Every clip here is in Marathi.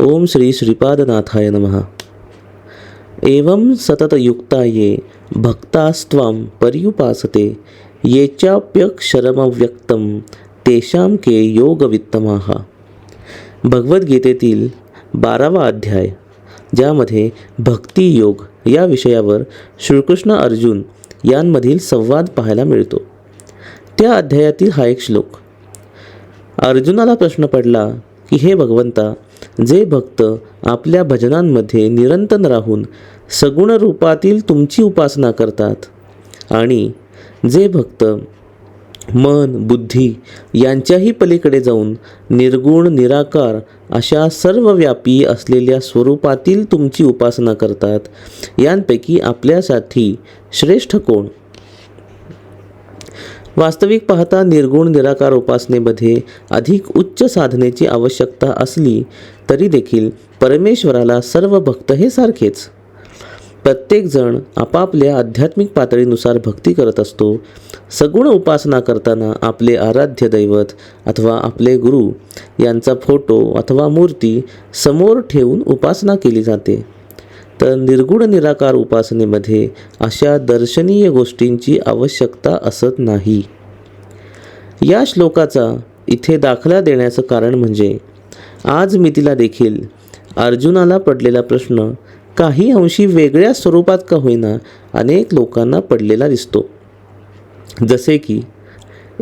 ओम श्री श्रीपादनाथाय नमः। एवं सततयुक्ता ये भक्तास्त्वां पर्युपासते ये चाप्यक्षरमव्यक्तं तेषां के योगवित्तमाः। भगवद्गीतेतील बारावा अध्याय ज्यामध्ये भक्तियोग या विषयावर श्रीकृष्ण अर्जुन यांमधील संवाद पाहायला मिळतो। त्या अध्यायातील हा एक श्लोक अर्जुनाला प्रश्न पडला की हे भगवंता जे भक्त आपल्या भजनांमध्ये निरंतर राहून सगुण रूपातील तुमची उपासना करतात आणि जे भक्त मन बुद्धी यांच्याही पलीकडे जाऊन निर्गुण निराकार अशा सर्वव्यापी असलेल्या स्वरूपातील तुमची उपासना करतात यांपैकी आपल्यासाठी श्रेष्ठ कोण? वास्तविक पाहता निर्गुण निराकार उपासनेमध्ये अधिक उच्च साधनेची आवश्यकता असली तरी देखील परमेश्वराला सर्व भक्त हे सारखेच. प्रत्येकजण आपापल्या आध्यात्मिक पातळीनुसार भक्ती करत असतो. सगुण उपासना करताना आपले आराध्य दैवत अथवा आपले गुरु यांचा फोटो अथवा मूर्ती समोर ठेवून उपासना केली जाते. तर निर्गुण निराकार उपासनेमध्ये अशा दर्शनीय गोष्टींची आवश्यकता असत नाही. या श्लोकाचा इथे दाखला देण्याचं कारण म्हणजे आज मी तिला देखील अर्जुनाला पडलेला प्रश्न काही अंशी वेगळ्या स्वरूपात का होईना अनेक लोकांना पडलेला दिसतो. जसे की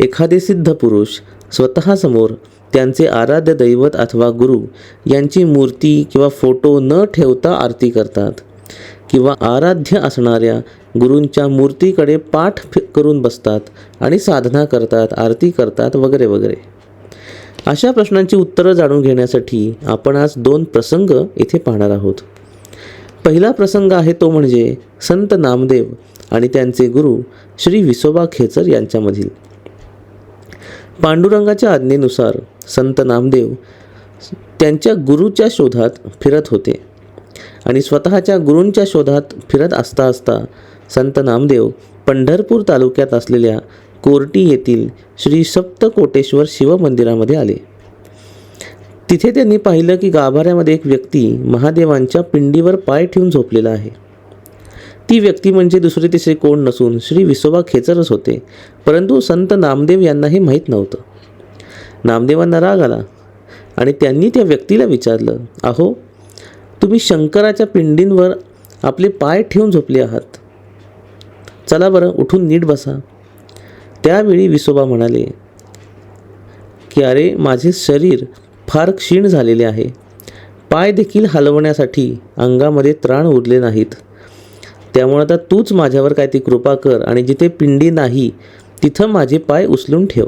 एखादे सिद्ध पुरुष स्वतःसमोर त्यांचे आराध्य दैवत अथवा गुरु यांची मूर्ती किंवा फोटो न ठेवता आरती करतात किंवा आराध्य असणाऱ्या गुरूंच्या मूर्तीकडे पाठ करून बसतात आणि साधना करतात आरती करतात वगैरे वगैरे. अशा प्रश्नांची उत्तरं जाणून घेण्यासाठी आपण आज दोन प्रसंग इथे पाहणार आहोत. पहिला प्रसंग आहे तो म्हणजे संत नामदेव आणि त्यांचे गुरु श्री विसोबा खेचर यांच्यामधील. पांडुरंगाच्या आज्ञेनुसार संत नामदेव त्यांच्या गुरुच्या शोधात फिरत होते. आणि स्वतःच्या गुरूंच्या शोधात फिरत असता असता संत नामदेव पंढरपूर तालुक्यात असलेल्या कोर्टी येथील श्री सप्तकोटेश्वर शिव मंदिरामध्ये आले. तिथे त्यांनी पाहिलं की गाभाऱ्यामध्ये एक व्यक्ती महादेवांच्या पिंडीवर पाय ठेवून झोपलेला आहे. ती व्यक्ती म्हणजे दुसरे तिसरे कोण नसून श्री विसोबा खेचरच होते. परंतु संत नामदेव यांना हे माहीत नव्हतं. नामदेवांना राग आला आणि त्यांनी त्या व्यक्तीला विचारलं अहो तुम्ही शंकराच्या पिंडींवर आपले पाय ठेवून झोपले आहात. चला बरं उठून नीट बसा. त्यावेळी विसोबा म्हणाले की अरे माझे शरीर फार क्षीण झालेले आहे. पाय देखील हलवण्यासाठी अंगामध्ये त्राण उरले नाहीत. त्यामुळे आता तूच माझ्यावर काय ती कृपा कर आणि जिथे पिंडी नाही तिथं माझे पाय उचलून ठेव.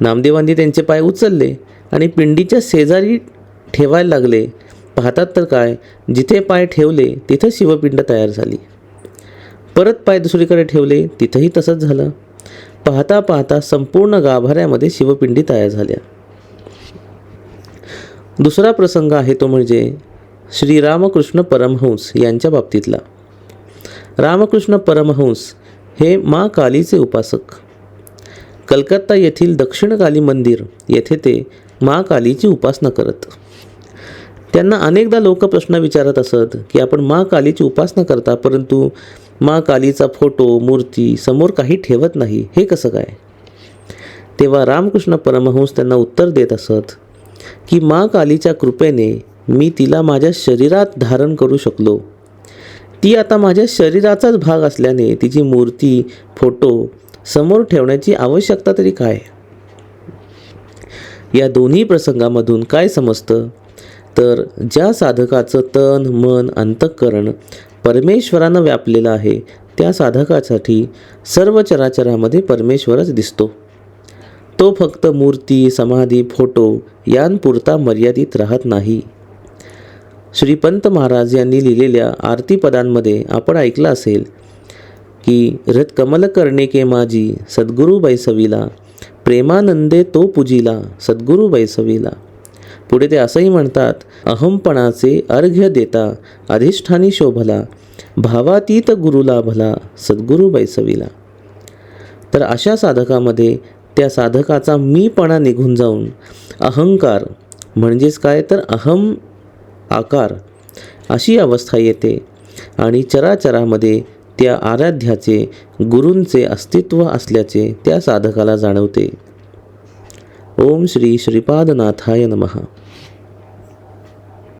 नामदेवांनी त्यांचे पाय उचलले आणि पिंडीच्या शेजारी ठेवायला लागले. पाहतात तर काय जिथे पाय ठेवले तिथं शिवपिंड तयार झाली. परत पाय दुसरीकडे ठेवले तिथंही तसंच झालं. पाहता पाहता संपूर्ण गाभाऱ्यामध्ये शिवपिंडी तयार झाल्या. दुसरा प्रसंग आहे तो म्हणजे श्री रामकृष्ण परमहंस यांच्या बाबतीतला. रामकृष्ण परमहंस हे मा कालीचे उपासक. कलकत्ता येथील दक्षिण काली मंदिर येथे ते मा कालीची उपासना करत. त्यांना अनेकदा लोक प्रश्न विचारत असत की आपण मा कालीची उपासना करता परंतु मा कालीचा फोटो मूर्ती समोर काही ठेवत नाही हे कसं काय? तेव्हा रामकृष्ण परमहंस त्यांना उत्तर देत असत की मा कालीच्या कृपेने मी तिला माझ्या शरीरात धारण करू शकलो. ती आता माझ्या शरीराचाच भाग असल्याने तिची मूर्ती फोटो समोर ठेवण्याची आवश्यकता तरी काय? या दोन्ही प्रसंगामधून काय समजतं? तर ज्या साधकाचं तन मन अंतःकरण परमेश्वरानं व्यापलेलं आहे त्या साधकासाठी सर्व चराचरामध्ये परमेश्वरच दिसतो. तो फक्त मूर्ती समाधी फोटो यांपुरता मर्यादित राहत नाही. श्रीपंत महाराज यांनी लिहिलेल्या आरती पदांमध्ये आपण ऐकलं असेल की रथ कमल करणे के माझी सद्गुरू बैसवीला. प्रेमानंदे तो पुजिला सद्गुरू बैसवीला. पुढे ते असंही म्हणतात अहमपणाचे अर्घ्य देता अधिष्ठानी शोभला. भावातीत गुरुला भला सद्गुरू बैसविला. तर अशा साधकामध्ये त्या साधकाचा मीपणा निघून जाऊन अहंकार म्हणजेच काय? तर अहम आकार. अशी अवस्था येते आणि चराचरामध्ये त्या आराध्याचे गुरूंचे अस्तित्व असल्याचे त्या साधकाला जाणवते. ओम श्री श्रीपादनाथाय नमः.